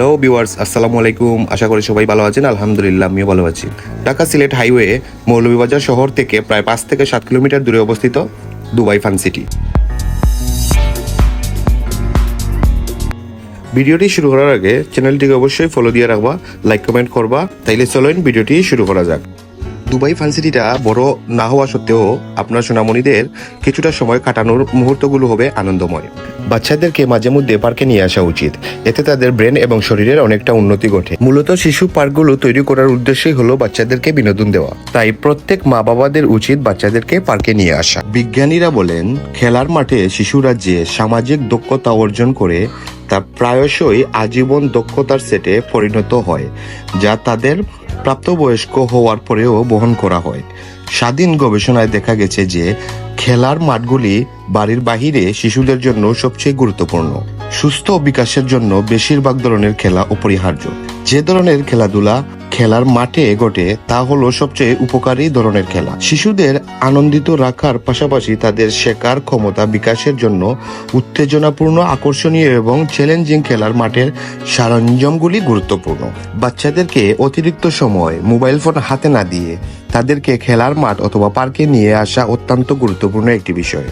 Hello viewers আসসালামু আলাইকুম আশা করি সবাই ভালো আছেন। আলহামদুলিল্লাহ, আমিও ভালো আছি। ঢাকা সিলেট হাইওয়ে, মৌলভীবাজার শহর থেকে প্রায় পাঁচ থেকে সাত কিলোমিটার দূরে অবস্থিত দুবাই ফান সিটি। ভিডিওটি শুরু করার আগে চ্যানেলটিকে অবশ্যই ফলো দিয়ে রাখবা লাইক কমেন্ট করবা। তাইলে চলেন ভিডিওটি শুরু করা যাক। দুবাই ফান সিটিটা বড় না হওয়া সত্ত্বেও আপনার সোনামণিদের কিছুটা সময় কাটানোর মুহূর্তগুলো হবে আনন্দময়। বাচ্চাদেরকে মাঝে মধ্যে পার্কে নিয়ে আসা উচিত। এতে তাদের ব্রেন এবং শরীরের অনেকটা উন্নতি ঘটে। মূলত শিশু পার্কগুলো তৈরি করার উদ্দেশ্যই হলো বাচ্চাদেরকে বিনোদন দেওয়া। তাই প্রত্যেক মা বাবাদের উচিত বাচ্চাদেরকে পার্কে নিয়ে আসা। বিজ্ঞানীরা বলেন, খেলার মাঠে শিশুরা যে সামাজিক দক্ষতা অর্জন করে, তা প্রায়শই আজীবন দক্ষতার সেটে পরিণত হয়, যা তাদের প্রাপ্তবয়স্ক হওয়ার পরেও বহন করা হয়। স্বাধীন গবেষণায় দেখা গেছে যে, খেলার মাঠগুলি বাড়ির বাহিরে শিশুদের জন্য সবচেয়ে গুরুত্বপূর্ণ। সুস্থ বিকাশের জন্য বেশিরভাগ ধরনের খেলা অপরিহার্য। যে ধরনের খেলাধুলা খেলার মাঠে ঘটে তা হলো সবচেয়ে উপকারী ধরনের খেলা। শিশুদের আনন্দিত রাখার পাশাপাশি তাদের শেখার ক্ষমতা বিকাশের জন্য উত্তেজনাপূর্ণ, আকর্ষণীয় এবং চ্যালেঞ্জিং খেলার মাঠের সরঞ্জামগুলি গুরুত্বপূর্ণ। বাচ্চাদেরকে অতিরিক্ত সময় মোবাইল ফোন হাতে না দিয়ে তাদেরকে খেলার মাঠ অথবা পার্কে নিয়ে আসা অত্যন্ত গুরুত্বপূর্ণ একটি বিষয়।